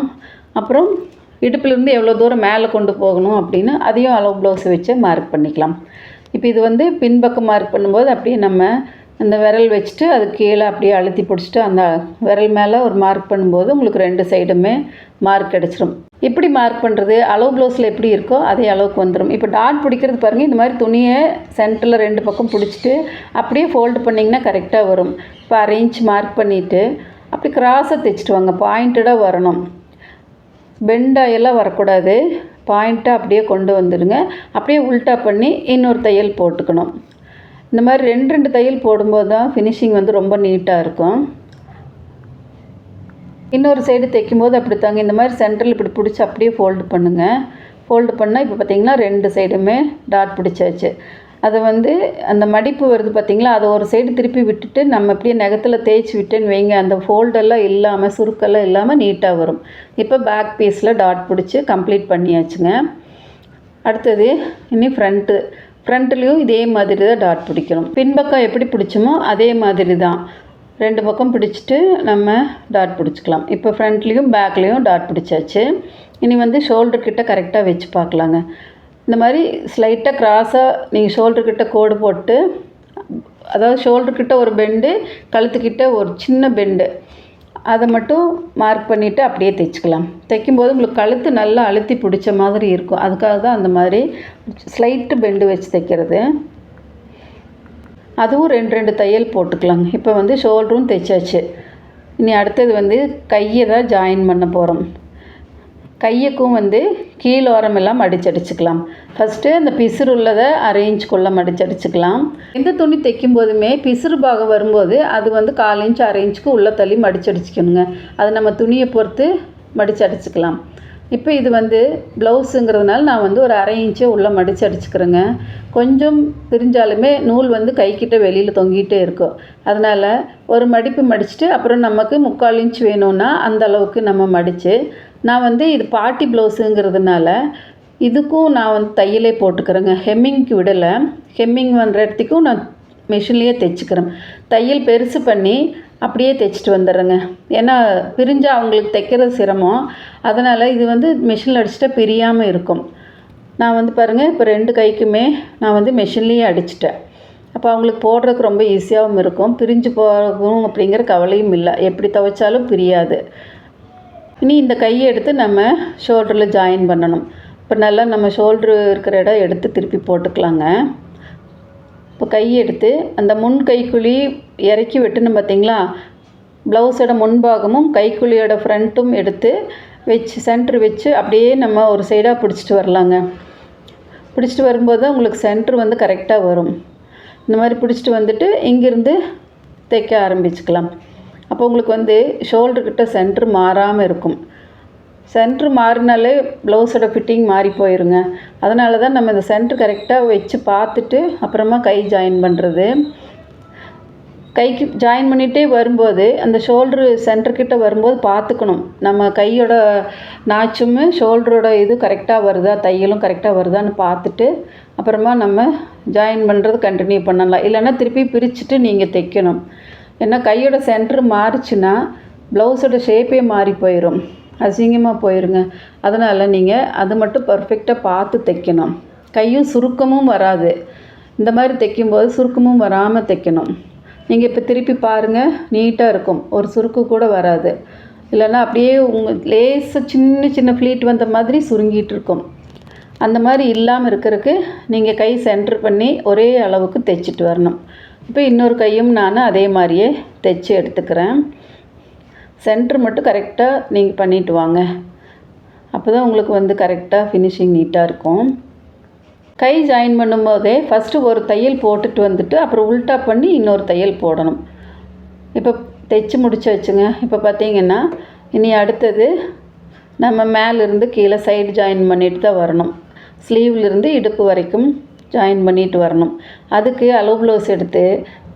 அப்புறம் இடுப்புலேருந்து எவ்வளோ தூரம் மேலே கொண்டு போகணும் அப்படின்னு அதையும் அளவு ப்ளவுஸை வச்சு மார்க் பண்ணிக்கலாம். இப்போ இது வந்து பின்பக்கம் மார்க் பண்ணும்போது அப்படியே நம்ம அந்த விரல் வச்சுட்டு அது கீழே அப்படியே அழுத்தி பிடிச்சிட்டு அந்த விரல் மேலே ஒரு மார்க் பண்ணும்போது உங்களுக்கு ரெண்டு சைடுமே மார்க் கிடச்சிரும். எப்படி மார்க் பண்ணுறது அளவு ப்ளவுஸில் எப்படி இருக்கோ அதே அளவுக்கு வந்துடும் இப்போ டாட் பிடிக்கிறது பாருங்கள் இந்த மாதிரி துணியை சென்டரில் ரெண்டு பக்கம் பிடிச்சிட்டு அப்படியே ஃபோல்டு பண்ணிங்கன்னா கரெக்டாக வரும். இப்போ அரேஞ்ச் மார்க் பண்ணிவிட்டு அப்படி கிராஸை தைச்சிட்டு வாங்க பாயிண்டடாக வரணும். பெண்டாயெல்லாம் வரக்கூடாது. பாயிண்ட்டாக அப்படியே கொண்டு வந்துடுங்க. அப்படியே உல்ட்டா பண்ணி இன்னொரு தையல் போட்டுக்கணும். இந்த மாதிரி ரெண்டு ரெண்டு தையல் போடும்போது தான் ஃபினிஷிங் வந்து ரொம்ப நீட்டாக இருக்கும். இன்னொரு சைடு தைக்கும்போது அப்படி தாங்க இந்த மாதிரி சென்டரில் இப்படி பிடிச்சி அப்படியே ஃபோல்டு பண்ணுங்கள் ஃபோல்டு பண்ணால் இப்போ பார்த்தீங்கன்னா ரெண்டு சைடுமே டாட் பிடிச்சாச்சு. அதை வந்து அந்த மடிப்பு வருது பார்த்தீங்களா அதை ஒரு சைடு திருப்பி விட்டுட்டு நம்ம அப்படியே நகத்தில் தேய்ச்சி விட்டேன்னு வைங்க. அந்த ஃபோல்டெல்லாம் இல்லாமல் சுருக்கெல்லாம் இல்லாமல் நீட்டாக வரும். இப்போ பேக் பீஸில் டாட் பிடிச்சி கம்ப்ளீட் பண்ணியாச்சுங்க. அடுத்தது இனி ஃப்ரண்ட்டு ஃப்ரண்ட்லேயும் இதே மாதிரி தான் டாட் பிடிக்கணும். பின்பக்கம் எப்படி பிடிச்சோமோ அதே மாதிரி தான். ரெண்டு பக்கம் பிடிச்சிட்டு நம்ம டாட் பிடிச்சிக்கலாம். இப்போ ஃப்ரண்ட்லேயும் பேக்லேயும் டாட் பிடிச்சாச்சு. இனி வந்து ஷோல்டர் கிட்ட கரெக்டாக வச்சு பார்க்கலாங்க. இந்த மாதிரி ஸ்லைட்டாக கிராஸாக நீங்கள் ஷோல்டர்கிட்ட கோடு போட்டு அதாவது ஷோல்டர்கிட்ட ஒரு பெண்டு கழுத்துக்கிட்ட ஒரு சின்ன பெண்டு அதை மட்டும் மார்க் பண்ணிவிட்டு அப்படியே தைச்சிக்கலாம். தைக்கும்போது உங்களுக்கு கழுத்து நல்லா அழுத்தி பிடிச்ச மாதிரி இருக்கும். அதுக்காக தான் அந்த மாதிரி ஸ்லைட்டு பெண்டு வச்சு தைக்கிறது. அதுவும் ரெண்டு ரெண்டு தையல் போட்டுக்கலாங்க. இப்போ வந்து ஷோல்டரும் தைச்சாச்சு. இனி அடுத்தது வந்து கையை தான் ஜாயின் பண்ண போகிறோம் கையுக்கும் வந்து கீழோரம் எல்லாம் மடிச்சடிச்சுக்கலாம் ஃபஸ்ட்டு அந்த பிசுறு உள்ளதை அரை இன்ச்சுக்குள்ளே மடிச்சடிச்சுக்கலாம் எந்த துணி தைக்கும் போதுமே பிசுறு பாகம் வரும்போது அது வந்து கால் இன்ச்சு அரை இன்ச்சுக்கு உள்ளே தள்ளி மடிச்சடிச்சுக்கணுங்க அது நம்ம துணியை பொறுத்து மடிச்சடிச்சுக்கலாம் இப்போ இது வந்து ப்ளவுஸுங்கிறதுனால நான் வந்து ஒரு அரை இன்ச்சே உள்ளே மடித்து அடிச்சுக்கிறேங்க. கொஞ்சம் பிரிஞ்சாலுமே நூல் வந்து கைக்கிட்ட வெளியில் தொங்கிட்டே இருக்கும் அதனால் ஒரு மடிப்பு மடிச்சுட்டு அப்புறம் நமக்கு முக்கால் இன்ச் வேணும்னா அந்த அளவுக்கு நம்ம மடித்து நான் வந்து இது பாட்டி ப்ளவுஸுங்கிறதுனால இதுக்கும் நான் வந்து தையலே போட்டுக்கிறேங்க. ஹெம்மிங்க்கு விடலை. ஹெம்மிங் பண்ணுற இடத்துக்கும் நான் மிஷின்லேயே தைச்சிக்கிறேன். தையல் பெருசு பண்ணி அப்படியே தைச்சிட்டு வந்துடுறேங்க. ஏன்னா பிரிஞ்சு அவங்களுக்கு தைக்கிறது சிரமம். அதனால் இது வந்து மிஷினில் அடிச்சிட்டா பிரியாமல் இருக்கும். நான் வந்து பாருங்கள் இப்போ ரெண்டு கைக்குமே நான் வந்து மிஷின்லேயே அடிச்சிட்டேன். அப்போ அவங்களுக்கு போடுறதுக்கு ரொம்ப ஈஸியாகவும் இருக்கும். பிரிஞ்சு போகும் அப்படிங்கிற கவலையும் இல்லை. எப்படி துவைச்சாலும் பிரியாது. இனி இந்த கையை எடுத்து நம்ம ஷோல்டரில் ஜாயின் பண்ணணும். இப்போ நல்லா நம்ம ஷோல்ட்ரு இருக்கிற இடம் எடுத்து திருப்பி போட்டுக்கலாங்க. இப்போ கை எடுத்து அந்த முன் கைக்குழி இறக்கி வெட்டணும் பார்த்தீங்களா? ப்ளவுஸோட முன்பாகமும் கைக்குழியோட ஃப்ரண்ட்டும் எடுத்து வச்சு சென்ட்ரு வச்சு அப்படியே நம்ம ஒரு சைடாக பிடிச்சிட்டு வரலாங்க. பிடிச்சிட்டு வரும்போது தான் உங்களுக்கு சென்ட்ரு வந்து கரெக்டாக வரும். இந்த மாதிரி பிடிச்சிட்டு வந்துட்டு இங்கேருந்து தைக்க ஆரம்பிச்சுக்கலாம். அப்போ உங்களுக்கு வந்து ஷோல்டர்கிட்ட சென்ட்ரு மாறாமல் இருக்கும். சென்ட்ரு மாறினாலே ப்ளவுஸோட ஃபிட்டிங் மாறி போயிருங்க. அதனால தான் நம்ம இந்த சென்ட்ரு கரெக்டாக வச்சு பார்த்துட்டு அப்புறமா கை ஜாயின் பண்ணுறது கைக்கு ஜாயின் பண்ணிகிட்டே வரும்போது அந்த ஷோல்ட்ரு சென்டர்கிட்ட வரும்போது பார்த்துக்கணும். நம்ம கையோட நாச்சும் ஷோல்டரோட இது கரெக்டாக வருதா தையலும் கரெக்டாக வருதான்னு பார்த்துட்டு அப்புறமா நம்ம ஜாயின் பண்ணுறது கண்டினியூ பண்ணலாம். இல்லைன்னா திருப்பி பிரிச்சுட்டு நீங்கள் தைக்கணும். ஏன்னா கையோட சென்டர் மாறிச்சுன்னா ப்ளவுஸோட ஷேப்பே மாறி போயிடும் அசிங்கமாக போயிருங்க. அதனால் நீங்கள் அது மட்டும் பர்ஃபெக்டாக பார்த்து தைக்கணும். கையும் சுருக்கமும் வராது. இந்த மாதிரி தைக்கும்போது சுருக்கமும் வராமல் தைக்கணும். நீங்கள் இப்போ திருப்பி பாருங்கள் நீட்டாக இருக்கும். ஒரு சுருக்கு கூட வராது. இல்லைன்னா அப்படியே உங்கள் லேசாக சின்ன சின்ன ஃப்ளீட் வந்த மாதிரி சுருங்கிட்டு இருக்கும். அந்த மாதிரி இல்லாமல் இருக்கிறதுக்கு நீங்கள் கை சென்டர் பண்ணி ஒரே அளவுக்கு தைச்சிட்டு வரணும். இப்போ இன்னொரு கையும் நான் அதே மாதிரியே தைச்சி எடுத்துக்கிறேன். சென்ட்ரு மட்டும் கரெக்டாக நீங்கள் பண்ணிட்டு வாங்க. அப்போ தான் உங்களுக்கு வந்து கரெக்டாக ஃபினிஷிங் நீட்டாக இருக்கும். கை ஜாயின் பண்ணும்போதே ஃபஸ்ட்டு ஒரு தையல் போட்டுட்டு வந்துட்டு அப்புறம் உல்ட்டா பண்ணி இன்னொரு தையல் போடணும். இப்போ தைச்சி முடிச்சு வச்சுங்க. இப்போ பார்த்தீங்கன்னா இனி அடுத்தது நம்ம மேலேருந்து கீழே சைடு ஜாயின் பண்ணிட்டு தான் வரணும். ஸ்லீவ்லேருந்து இடுப்பு வரைக்கும் ஜாயின் பண்ணிட்டு வரணும். அதுக்கு அளவு ப்ளவுஸ் எடுத்து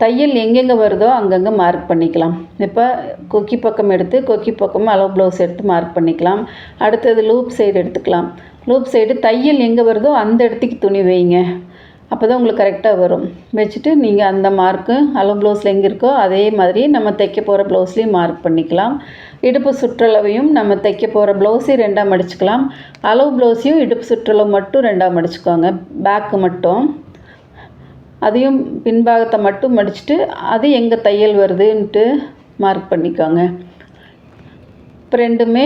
தையல் எங்கெங்கே வருதோ அங்கங்கே மார்க் பண்ணிக்கலாம். இப்போ கொக்கி பக்கம் எடுத்து கொக்கி பக்கம் அளவு ப்ளவுஸ் எடுத்து மார்க் பண்ணிக்கலாம். அடுத்தது லூப் சைடு எடுத்துக்கலாம். லூப் சைடு தையல் எங்கே வருதோ அந்த இடத்துக்கு துணி வைங்க. அப்போ தான் உங்களுக்கு கரெக்டாக வரும். வச்சுட்டு நீங்கள் அந்த மார்க்கு அளவு ப்ளவுஸில் எங்கே இருக்கோ அதே மாதிரி நம்ம தைக்க போகிற ப்ளவுஸ்லேயும் மார்க் பண்ணிக்கலாம். இடுப்பு சுற்றளவையும் நம்ம தைக்க போகிற ப்ளவுஸையும் ரெண்டாக மடிச்சுக்கலாம் அளவு ப்ளவுஸையும் இடுப்பு சுற்றளவு மட்டும் ரெண்டாக மடிச்சுக்கோங்க பேக்கு மட்டும். அதையும் பின்பாகத்தை மட்டும் மடிச்சுட்டு அது எங்கே தையல் வருதுன்ட்டு மார்க் பண்ணிக்கோங்க. இப்போ ரெண்டுமே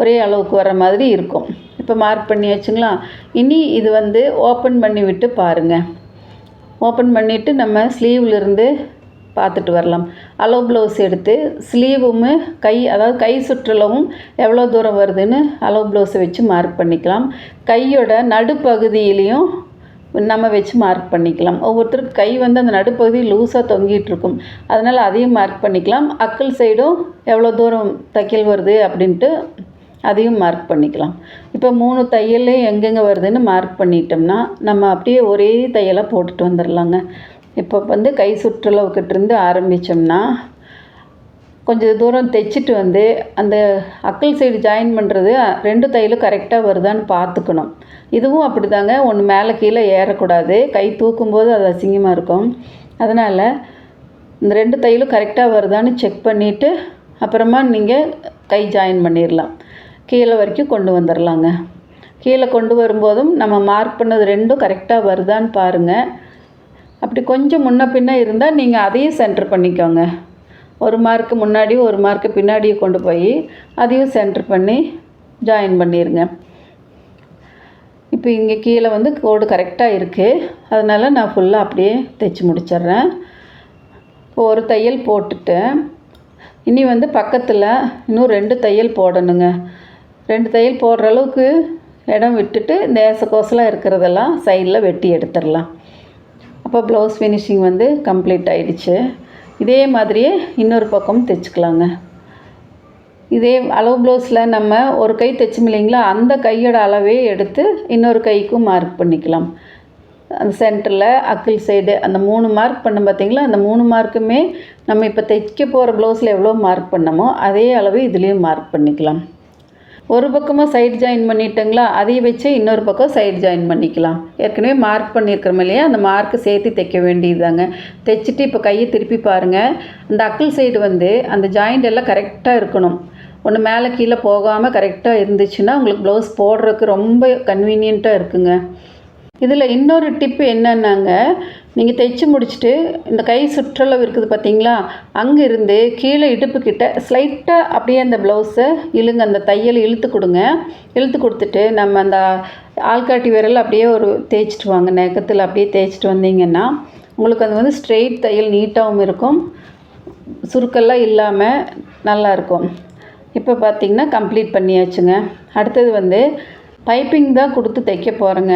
ஒரே அளவுக்கு வர மாதிரி இருக்கும். இப்போ மார்க் பண்ணி வச்சுங்களா இனி இது வந்து ஓப்பன் பண்ணி விட்டு பாருங்கள் ஓப்பன் பண்ணிவிட்டு நம்ம ஸ்லீவ்லேருந்து பார்த்துட்டு வரலாம். அளவு ப்ளவுஸ் எடுத்து ஸ்லீவும் கை அதாவது கை சுற்றளவும் எவ்வளோ தூரம் வருதுன்னு அளவு ப்ளவுஸை வச்சு மார்க் பண்ணிக்கலாம். கையோட நடுப்பகுதியிலையும் நம்ம வச்சு மார்க் பண்ணிக்கலாம். ஒவ்வொருத்தருக்கு கை வந்து அந்த நடுப்பகுதி லூஸாக தொங்கிட்டு இருக்கும். அதனால் அதையும் மார்க் பண்ணிக்கலாம். அக்கல் சைடும் எவ்வளோ தூரம் தையல் வருது அப்படின்ட்டு அதையும் மார்க் பண்ணிக்கலாம். இப்போ மூணு தையல் எங்கெங்கே வருதுன்னு மார்க் பண்ணிட்டோம்னா நம்ம அப்படியே ஒரே தையலாக போட்டுட்டு வந்துடலாங்க இப்போ வந்து கை சுற்றளவுக்கிட்டேருந்து ஆரம்பித்தோம்னா கொஞ்சம் தூரம் தைச்சிட்டு வந்து அந்த அக்கல் சைடு ஜாயின் பண்ணுறது ரெண்டு தையலும் கரெக்டாக வருதான்னு பார்த்துக்கணும். இதுவும் அப்படி தாங்க ஒன்று மேலே கீழே ஏறக்கூடாது. கை தூக்கும்போது அது அசிங்கமாக இருக்கும். அதனால் இந்த ரெண்டு தையலும் கரெக்டாக வருதான்னு செக் பண்ணிவிட்டு அப்புறமா நீங்கள் கை ஜாயின் பண்ணிடலாம் கீழே வரைக்கும் கொண்டு வந்துடலாங்க கீழே கொண்டு வரும்போதும் நம்ம மார்க் பண்ணது ரெண்டும் கரெக்டாக வருதான்னு பாருங்கள் அப்படி கொஞ்சம் முன்ன பின்ன இருந்தால் நீங்கள் அதையும் சென்டர் பண்ணிக்கோங்க. ஒரு மார்க்கு முன்னாடியும் ஒரு மார்க்கு பின்னாடியும் கொண்டு போய் அதையும் சென்டர் பண்ணி ஜாயின் பண்ணிடுங்க இப்போ இங்கே கீழே வந்து கோடு கரெக்டாக இருக்குது அதனால் நான் ஃபுல்லாக அப்படியே தைச்சி முடிச்சிட்றேன். இப்போ ஒரு தையல் போட்டுட்டேன் இனி வந்து பக்கத்தில் இன்னும் ரெண்டு தையல் போடணுங்க. ரெண்டு தையல் போடுற அளவுக்கு இடம் விட்டுட்டு இந்த ஏசக்கோசலாக இருக்கிறதெல்லாம் சைடில் வெட்டி எடுத்துடலாம். அப்போ ப்ளவுஸ் ஃபினிஷிங் வந்து கம்ப்ளீட் ஆயிடுச்சு. இதே மாதிரியே இன்னொரு பக்கம் தைச்சிக்கலாங்க. இதே அளவு ப்ளவுஸில் நம்ம ஒரு கை தைச்சோம் இல்லைங்களா? அந்த கையோட அளவே எடுத்து இன்னொரு கைக்கும் மார்க் பண்ணிக்கலாம். அந்த சென்டரில் அக்கிள் சைடு அந்த மூணு மார்க் பண்ண பார்த்திங்களா? அந்த மூணு மார்க்குமே நம்ம இப்போ தைக்க போகிற ப்ளவுஸில் எவ்வளோ மார்க் பண்ணமோ அதே அளவு இதுலேயும் மார்க் பண்ணிக்கலாம். ஒரு பக்கமாக சைடு ஜாயின் பண்ணிட்டோங்களா? அதை வச்சு இன்னொரு பக்கம் சைடு ஜாயின் பண்ணிக்கலாம். ஏற்கனவே மார்க் பண்ணியிருக்கிறோம் இல்லையா? அந்த மார்க்கு சேர்த்து தைக்க வேண்டியதுதாங்க. தைச்சிட்டு இப்போ கையை திருப்பி பாருங்கள் அந்த அக்கல் சைடு வந்து அந்த ஜாயிண்ட் எல்லாம் கரெக்டாக இருக்கணும். ஒன்று மேலே கீழே போகாமல் கரெக்டாக இருந்துச்சுன்னா உங்களுக்கு ப்ளவுஸ் போடுறதுக்கு ரொம்ப கன்வீனியண்ட்டாக இருக்குங்க. இதில் இன்னொரு டிப்பு என்னன்னாங்க நீங்கள் தைச்சி முடிச்சுட்டு இந்த கை சுற்றளவு இருக்குது பார்த்தீங்களா அங்கேருந்து கீழே இடுப்புக்கிட்ட ஸ்லைட்டாக அப்படியே அந்த ப்ளவுஸை இழுங்க அந்த தையல் இழுத்து கொடுங்க. இழுத்து கொடுத்துட்டு நம்ம அந்த ஆள்காட்டி விரல் அப்படியே ஒரு தேய்ச்சிட்டு வாங்க. நெக்கத்தில் அப்படியே தேய்ச்சிட்டு வந்தீங்கன்னா உங்களுக்கு அது வந்து ஸ்ட்ரெயிட் தையல் நீட்டாகவும் இருக்கும். சுருக்கெல்லாம் இல்லாமல் நல்லாயிருக்கும் இப்போ பார்த்தீங்கன்னா கம்ப்ளீட் பண்ணியாச்சுங்க. அடுத்தது வந்து பைப்பிங் தான் கொடுத்து தைக்க போகிறேங்க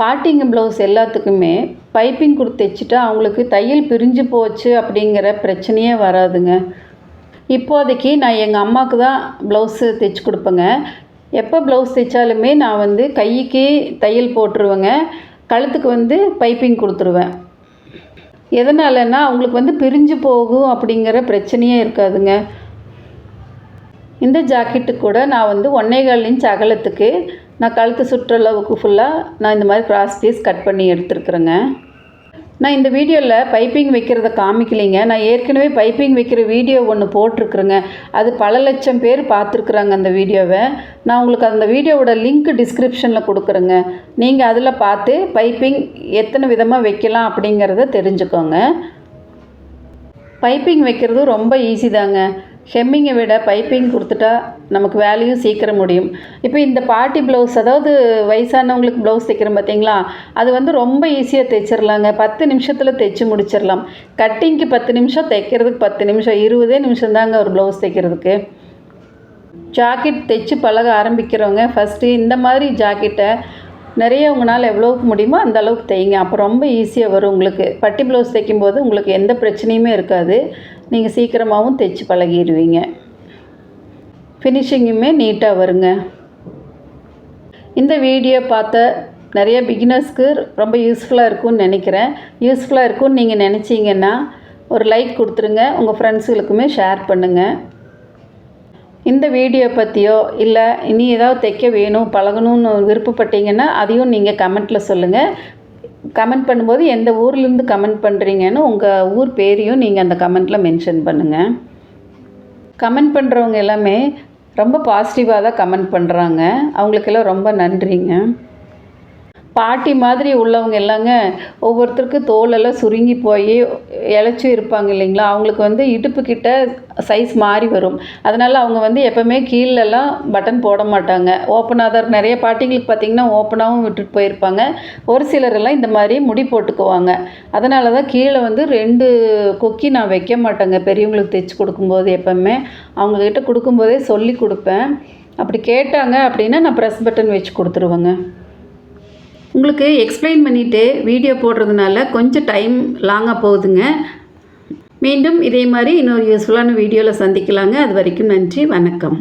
பாட்டிங்க ப்ளவுஸ் எல்லாத்துக்குமே பைப்பிங் கொடுத்து தைச்சிட்டா அவங்களுக்கு தையல் பிரிஞ்சு போச்சு அப்படிங்கிற பிரச்சனையே வராதுங்க. இப்போதைக்கு நான் எங்கள் அம்மாவுக்கு தான் ப்ளவுஸு தைச்சி கொடுப்பேங்க. எப்போ ப்ளவுஸ் தைச்சாலுமே நான் வந்து கைக்கு தையல் போட்டுருவேங்க. கழுத்துக்கு வந்து பைப்பிங் கொடுத்துருவேன். எதனாலன்னா அவங்களுக்கு வந்து பிரிஞ்சு போகும் அப்படிங்கிற பிரச்சனையே இருக்காதுங்க. இந்த ஜாக்கெட்டு கூட நான் வந்து ஒன்னேகால் இன்ச் அகலத்துக்கு நான் கழுத்து சுற்றளவுக்கு ஃபுல்லாக நான் இந்த மாதிரி கிராஸ் பீஸ் கட் பண்ணி எடுத்துருக்குறேங்க. நான் இந்த வீடியோவில் பைப்பிங் வைக்கிறத காமிக்கலைங்க. நான் ஏற்கனவே பைப்பிங் வைக்கிற வீடியோ ஒன்று போட்டிருக்குறேங்க. அது பல லட்சம் பேர் பார்த்துருக்குறாங்க அந்த வீடியோவை. நான் உங்களுக்கு அந்த வீடியோவோட லிங்க் டிஸ்கிரிப்ஷனில் கொடுக்குறேங்க. நீங்கள் அதில் பார்த்து பைப்பிங் எத்தனை விதமாக வைக்கலாம் அப்படிங்கிறத தெரிஞ்சுக்கோங்க. பைப்பிங் வைக்கிறது ரொம்ப ஈஸி தாங்க. ஹெம்மிங்கை விட பைப்பிங் கொடுத்துட்டா நமக்கு வேலையும் சீக்கிரம் முடியும். இப்போ இந்த பார்ட்டி ப்ளவுஸ் அதாவது வயசானவங்களுக்கு ப்ளவுஸ் தைக்கிறோம் பார்த்தீங்களா? அது வந்து ரொம்ப ஈஸியாக தைச்சிடலாங்க பத்து நிமிஷத்தில் தைச்சி முடிச்சிடலாம் கட்டிங்க்கு பத்து நிமிஷம் தைக்கிறதுக்கு பத்து நிமிஷம் இருபதே நிமிஷம் தாங்க ஒரு ப்ளவுஸ் தைக்கிறதுக்கு. ஜாக்கெட் தைச்சி பழக ஆரம்பிக்கிறவங்க ஃபஸ்ட்டு இந்த மாதிரி ஜாக்கெட்டை நிறைய உங்களால் எவ்வளோக்கு முடியுமோ அந்த அளவுக்கு தைங்க. அப்போ ரொம்ப ஈஸியாக வரும் உங்களுக்கு. பட்டி ப்ளவுஸ் தைக்கும்போது உங்களுக்கு எந்த பிரச்சனையுமே இருக்காது. நீங்கள் சீக்கிரமாகவும் தைச்சி பழகிடுவீங்க. ஃபினிஷிங்குமே நீட்டாக வருங்க. இந்த வீடியோ பார்த்த நிறைய பிகினர்ஸ்க்கு ரொம்ப யூஸ்ஃபுல்லாக இருக்கும்னு நினைக்கிறேன். யூஸ்ஃபுல்லாக இருக்கும்னு நீங்கள் நினச்சிங்கன்னா ஒரு லைக் கொடுத்துருங்க. உங்கள் ஃப்ரெண்ட்ஸுகளுக்குமே ஷேர் பண்ணுங்கள் இந்த வீடியோ பற்றியோ இல்லை இனி ஏதாவது தைக்க வேணும் பழகணும்னு விருப்பப்பட்டீங்கன்னா அதையும் நீங்கள் கமெண்ட்டில் சொல்லுங்கள் கமெண்ட் பண்ணும்போது எந்த ஊர்லேருந்து கமெண்ட் பண்ணுறீங்கன்னு உங்கள் ஊர் பேரையும் நீங்கள் அந்த கமெண்ட்டில் மென்ஷன் பண்ணுங்கள் கமெண்ட் பண்ணுறவங்க எல்லாமே ரொம்ப பாசிட்டிவாக தான் கமெண்ட் பண்ணுறாங்க அவங்களுக்கெல்லாம் ரொம்ப நன்றிங்க. பாட்டி மாதிரி உள்ளவங்க எல்லாங்க ஒவ்வொருத்தருக்கும் தோலெல்லாம் சுருங்கி போய் இழைச்சி இருப்பாங்க இல்லைங்களா? அவங்களுக்கு வந்து இடுப்புக்கிட்ட சைஸ் மாறி வரும். அதனால் அவங்க வந்து எப்போவுமே கீழெல்லாம் பட்டன் போட மாட்டாங்க. ஓப்பனாக தான் நிறைய பாட்டிங்களுக்கு பார்த்திங்கன்னா ஓப்பனாகவும் விட்டுட்டு போயிருப்பாங்க. ஒரு சிலரெல்லாம் இந்த மாதிரி முடி போட்டுக்குவாங்க. அதனால தான் கீழே வந்து ரெண்டு கொக்கி நான் வைக்க மாட்டேங்க. பெரியவங்களுக்கு தைச்சி கொடுக்கும்போது எப்போவுமே. அவங்கக்கிட்ட கொடுக்கும்போதே சொல்லி கொடுப்பேன். அப்படி கேட்டாங்க அப்படின்னா நான் ப்ரெஸ் பட்டன் வச்சு கொடுத்துருவேங்க. உங்களுக்கு எக்ஸ்பிளைன் பண்ணிவிட்டு வீடியோ போடுறதுனால கொஞ்சம் டைம் லாங்காக போகுதுங்க. மீண்டும் இதே மாதிரி இன்னொரு யூஸ்ஃபுல்லான வீடியோவில் சந்திக்கலாங்க. அது வரைக்கும் நன்றி வணக்கம்.